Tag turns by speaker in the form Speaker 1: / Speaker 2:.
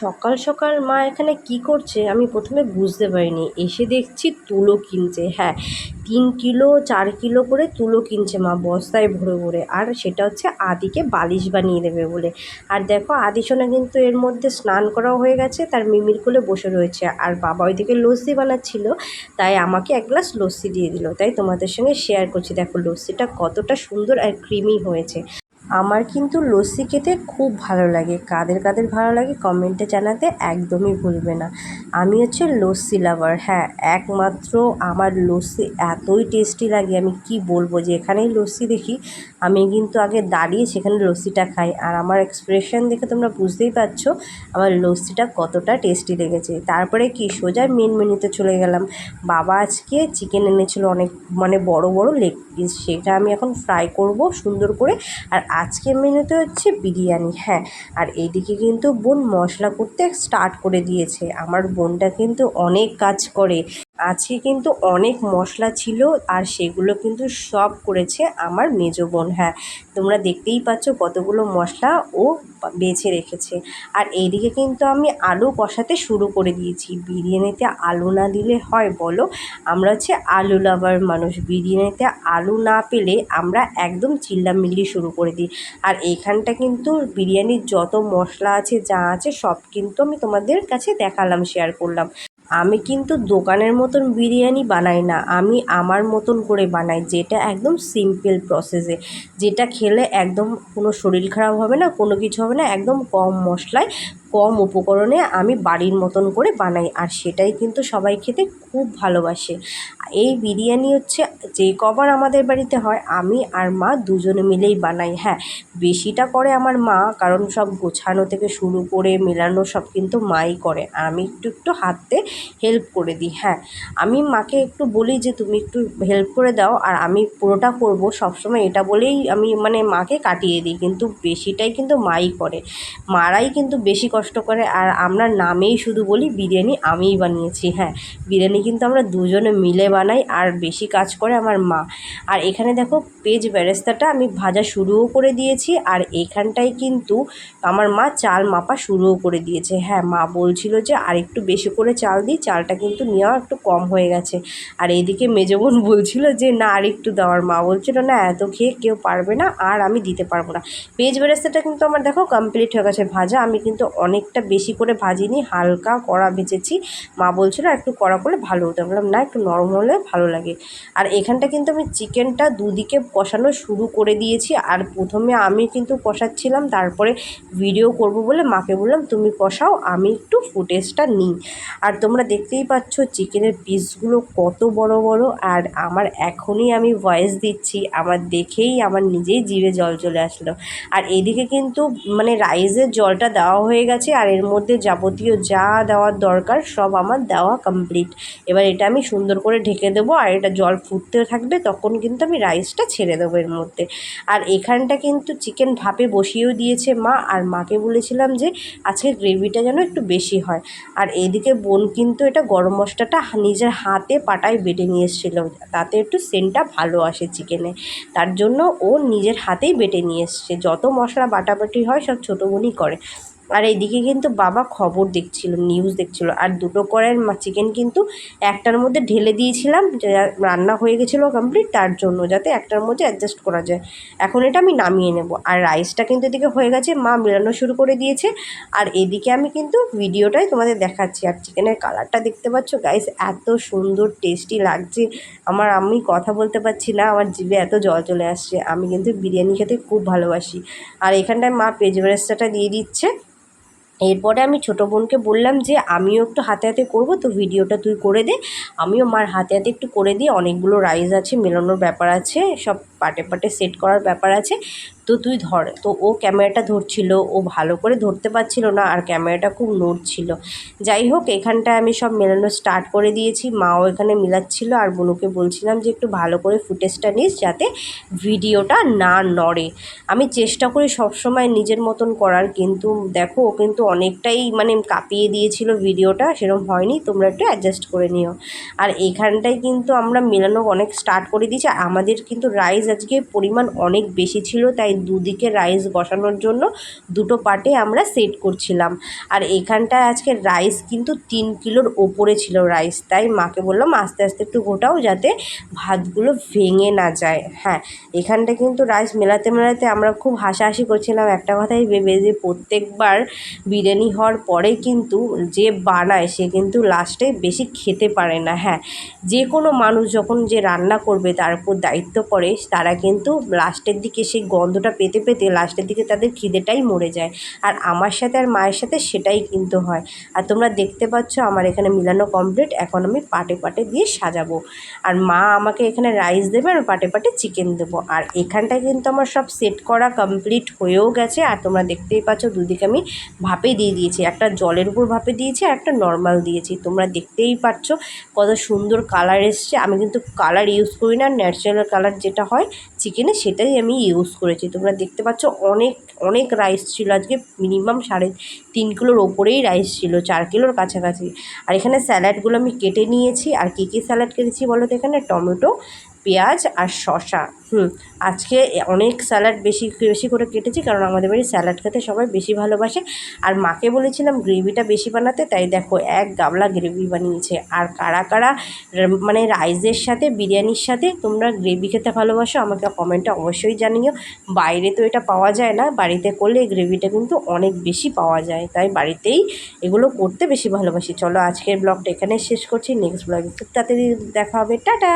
Speaker 1: সকাল সকাল মা এখানে কি করছে আমি প্রথমে বুঝতে পারিনি। এসে দেখছি তুলো কিনছে। হ্যাঁ তিন কিলো, চার কিলো করে তুলো কিনছে মা বস্তায় ভরে ভরে। আর সেটা হচ্ছে আদিকে বালিশ বানিয়ে দেবে বলে। আর দেখো আদি সোনা কিন্তু এর মধ্যে স্নান করাও হয়ে গেছে, তার মিমির কোলে বসে রয়েছে। আর বাবা ওইদিকে লস্যি বানাচ্ছিল, তাই আমাকে এক গ্লাস লস্যি দিয়ে দিল। তাই তোমাদের সঙ্গে শেয়ার করছি। দেখো লস্যিটা কতটা সুন্দর আর ক্রিমি হয়েছে। আমার কিন্তু লস্যি খেতে খুব ভালো লাগে। কাদের কাদের ভালো লাগে কমেন্টে জানাতে একদমই ভুলবে না। আমি হচ্ছে লস্যি লাভার হ্যাঁ একমাত্র আমার লস্যি এতই টেস্টি লাগে, আমি কি বলব যে এখানেই লস্যি দেখি। আমি কিন্তু আগে দাঁড়িয়ে সেখানে লস্যিটা খাই। আর আমার এক্সপ্রেশন দেখে তোমরা বুঝতেই পারছ আমার লস্যিটা কতটা টেস্টি লেগেছে। তারপরে কি, সোজা মেন মেনুতে চলে গেলাম। বাবা আজকে চিকেন এনেছিল অনেক মানে বড় বড় লেগ পিস সেটা আমি এখন ফ্রাই করব সুন্দর করে। আর আজকের মেনুতে হচ্ছে বিরিয়ানি হ্যাঁ। আর এইদিকে কিন্তু বোন মশলা করতে স্টার্ট করে দিয়েছে। আমার বোনটা কিন্তু অনেক কাজ করে। আজকে কিন্তু অনেক মশলা ছিল আর সেগুলো কিন্তু সব করেছে আমার মেজো বোন। হ্যাঁ তোমরা দেখতেই পাচ্ছ কতগুলো মশলা ও বেছে রেখেছে। আর এইদিকে কিন্তু আমি আলু কষাতে শুরু করে দিয়েছি। বিরিয়ানিতে আলু না দিলে হয় বলো? আমরা হচ্ছে আলু লাভার মানুষ। বিরিয়ানিতে আলু না পেলে আমরা একদম চিল্লামিল্লি শুরু করে দিই। আর এইখানটা কিন্তু বিরিয়ানির যত মশলা আছে যা আছে সব কিন্তু আমি তোমাদের কাছে দেখালাম শেয়ার করলাম। আমি কিন্তু দোকানের মতন বিরিয়ানি বানাই না, আমি আমার মতন করে বানাই, যেটা একদম সিম্পল প্রসেসে যেটা খেলে একদম কোনো শরীর খারাপ হবে না, কোনো কিছু হবে না, একদম কম মশলায় কম উপকরণে আমি বাড়ির মতন করে বানাই। আর সেটাই কিন্তু সবাই খেতে খুব ভালোবাসে। এই বিরিয়ানি হচ্ছে যে কবার আমাদের বাড়িতে হয়, আমি আর মা দুজনে মিলেই বানাই। হ্যাঁ বেশিটা করে আমার মা, কারণ সব গোছানো থেকে শুরু করে মেলানো সব কিন্তু মাই করে। আর আমি একটু একটু হাতে হেল্প করে দিই। হ্যাঁ আমি মাকে একটু বলি যে তুমি একটু হেল্প করে দাও। আর আমি পুরোটা করব সবসময় এটা বলেই আমি মানে মাকে কাটিয়ে দিই। কিন্তু বেশিটাই কিন্তু মাই করে। মারাই কিন্তু বেশি কষ্ট করে আর আমরা নামেই শুধু বলি বিরিয়ানি আমিই বানিয়েছি হ্যাঁ। বিরিয়ানি কিন্তু আমরা দুজনে মিলে বানাই আর বেশি কাজ করে আমার মা। আর এখানে দেখো পেজ ব্যারেস্তাটা আমি ভাজা শুরুও করে দিয়েছি আর এখানটায় কিন্তু আমার মা চাল মাপা শুরুও করে দিয়েছে। হ্যাঁ মা বলছিল যে আর একটু বেশি করে চাল দিই, চালটা কিন্তু নেওয়া একটু কম হয়ে গেছে। আর এইদিকে মেজো বোন বলছিল যে না আর একটু দেওয়ার মা বলছিল না, এত খেয়ে কেউ পারবে না আর আমি দিতে পারব না। পেজ বেরেস্তাটা কিন্তু আমার দেখো কমপ্লিট হয়ে গেছে ভাজা। আমি কিন্তু অনেকটা বেশি করে ভাজিনি, হালকা কড়া ভেজেছি। মা বলছিল একটু কড়া করলে ভালো হতো। বললাম, না, একটু নরম হলে ভালো লাগে। আর এখানটা কিন্তু আমি চিকেনটা দুদিকে কষানো শুরু করে দিয়েছি। আর প্রথমে আমি কিন্তু কষাচ্ছিলাম, তারপরে ভিডিও করব বলে মাকে বললাম, তুমি কষাও, আমি একটু ফুটেজটা নিই। আর তোমরা দেখতেই পাচ্ছ, চিকেনের পিসগুলো কত বড় বড়। আর আমার এখনই আমি ভয়েস দিচ্ছি, আমার দেখেই আমার নিজেই জিভে জল চলে আসলো। আর এদিকে কিন্তু মানে রাইসের জলটা দেওয়া হয়ে গেছে। আর এর মধ্যে যাবতীয় যা দেওয়ার দরকার সব আমার দেওয়া কমপ্লিট এবার এটা আমি সুন্দর করে ঢেকে দেবো আর এটা জল ফুটতে থাকবে তখন কিন্তু আমি রাইসটা ছেড়ে দেবো এর মধ্যে। আর এখানটা কিন্তু চিকেন ভাপে বসিয়েও দিয়েছে মা আর মাকে বলেছিলাম যে আজকে গ্রেভিটা যেন একটু বেশি হয়। আর এদিকে বোন কিন্তু এটা গরম মশলাটা নিজের হাতে পাটায় বেটে নিয়ে এসেছিল। তাতে একটু সেন্টটা ভালো আসে চিকেনে তার জন্য ও নিজের হাতেই বেটে নিয়ে এসছে। যত মশলা বাটাবাটি হয় সব ছোটো বোনই করে। আর এইদিকে কিন্তু বাবা খবর দেখছিল নিউজ দেখছিল। আর দুটো কড়াইয়ের চিকেন কিন্তু একটার মধ্যে ঢেলে দিয়েছিলাম রান্না হয়ে গেছিল কমপ্লিট তার জন্য যাতে একটার মধ্যে অ্যাডজাস্ট করা যায়। এখন এটা আমি নামিয়ে নেব। আর রাইসটা কিন্তু এদিকে হয়ে গেছে, মা মেলানো শুরু করে দিয়েছে। আর এদিকে আমি কিন্তু ভিডিওটাই তোমাদের দেখাচ্ছি। আর চিকেনের কালারটা দেখতে পাচ্ছ গাইস এত সুন্দর টেস্টি লাগছে। আমার আমি কথা বলতে পারছি না, আমার জিভে এত জল চলে আসছে। আমি কিন্তু বিরিয়ানি খেতে খুব ভালোবাসি। আর এখানটায় মা পেজ বেরেস্তাটা দিয়ে দিচ্ছে। এরপরে আমি ছোটো বোনকে বললাম যে, আমিও একটু হাতে হাতে করব, তো ভিডিওটা তুই করে দে। আমিও মার হাতে হাতে একটু করে দিই, অনেকগুলো রাইস আছে, মেলানোর ব্যাপার আছে, সব পাটে পাটে সেট করার ব্যাপার আছে। তো তুই ধর, তো ও ক্যামেরাটা ধরছিল, ও ভালো করে ধরতে পারছিল না আর ক্যামেরাটা খুব নড়ছিল। যাই হোক, এখানটায় আমি সব মেলানো স্টার্ট করে দিয়েছি। মাও এখানে মিলাচ্ছিল আর বনুকে বলছিলাম যে একটু ভালো করে ফুটেজটা নিস যাতে ভিডিওটা না নড়ে। আমি চেষ্টা করি সবসময় নিজের মতন করার, কিন্তু দেখো, ও কিন্তু অনেকটাই মানে কাঁপিয়ে দিয়েছিল ভিডিওটা সেরকম হয়নি। তোমরা একটু অ্যাডজাস্ট করে নিও। আর এখানটায় কিন্তু আমরা মেলানো অনেক স্টার্ট করে দিয়েছি। আর আমাদের কিন্তু রাইস আজকে পরিমাণ অনেক বেশি ছিল তাই তাই দুদিকে রাইস বসানোর জন্য দুটো পাটে আমরা সেট করছিলাম। আর এখানটায় আজকে রাইস কিন্তু তিন কিলোর ওপরে ছিল রাইস তাই মাকে বললাম আস্তে আস্তে একটু গোটাও যাতে ভাতগুলো ভেঙে না যায়। হ্যাঁ এখানটা কিন্তু রাইস মেলাতে মেলাতে আমরা খুব হাসাহাসি করছিলাম। একটা কথাই ভেবে যে প্রত্যেকবার বিরিয়ানি হওয়ার পরে কিন্তু যে বানায় সে কিন্তু লাস্টে বেশি খেতে পারে না। হ্যাঁ যে কোনো মানুষ যখন যে রান্না করবে, তার উপর দায়িত্ব পড়ে, তারা কিন্তু লাস্টের দিকে সেই গন্ধটা পেতে পেতে লাস্টের দিকে তাদের খিদেটাই মরে যায়। আর আমার সাথে আর মায়ের সাথে সেটাই কিন্তু হয়। আর তোমরা দেখতে পাচ্ছ আমার এখানে মিলানো কমপ্লিট এখন আমি পাটে পাটে দিয়ে সাজাবো। আর মা আমাকে এখানে রাইস দেবে আর পাটে পাটে চিকেন দেবো। আর এখানটায় কিন্তু আমার সব সেট করা কমপ্লিট হয়েও গেছে। আর তোমরা দেখতেই পাচ্ছ দুদিকে আমি ভাপে দিয়ে দিয়েছি। একটা জলের উপর ভাপে দিয়েছি আর একটা নর্মাল দিয়েছি। তোমরা দেখতেই পাচ্ছ কত সুন্দর কালার এসছে। আমি কিন্তু কালার ইউজ করি না। ন্যাচারাল কালার যেটা হয় চিকেনে সেটাই আমি ইউজ করেছি। তোমরা দেখতে পাচ্ছ অনেক অনেক রাইস ছিল। আজকে মিনিমাম সাড়ে তিন কিলোর ওপরেই রাইস ছিল, চার কিলোর কাছাকাছি। আর এখানে স্যালাডগুলো আমি কেটে নিয়েছি। আর কী কী স্যালাড কেটেছি বলো তো এখানে? টমেটো পেঁয়াজ আর শসা। হুম, আজকে অনেক স্যালাড বেশি বেশি করে কেটেছি কারণ আমাদের বাড়ি স্যালাড খেতে সবাই বেশি ভালোবাসে। আর মাকে বলেছিলাম গ্রেভিটা বেশি বানাতে, তাই দেখো এক গামলা গ্রেভি বানিয়েছে। আর কারা কারা মানে রাইসের সাথে, বিরিয়ানির সাথে তোমরা গ্রেভি খেতে ভালোবাসো, আমাকে কমেন্টে অবশ্যই জানিও। বাইরে তো এটা পাওয়া যায় না, বাড়িতে করলে এই গ্রেভিটা কিন্তু অনেক বেশি পাওয়া যায়। তাই বাড়িতেই এগুলো করতে বেশি ভালোবাসি। চলো আজকের ব্লগটা এখানে শেষ করছি। নেক্সট ব্লগে তাড়াতাড়ি দেখা হবে। টাটা!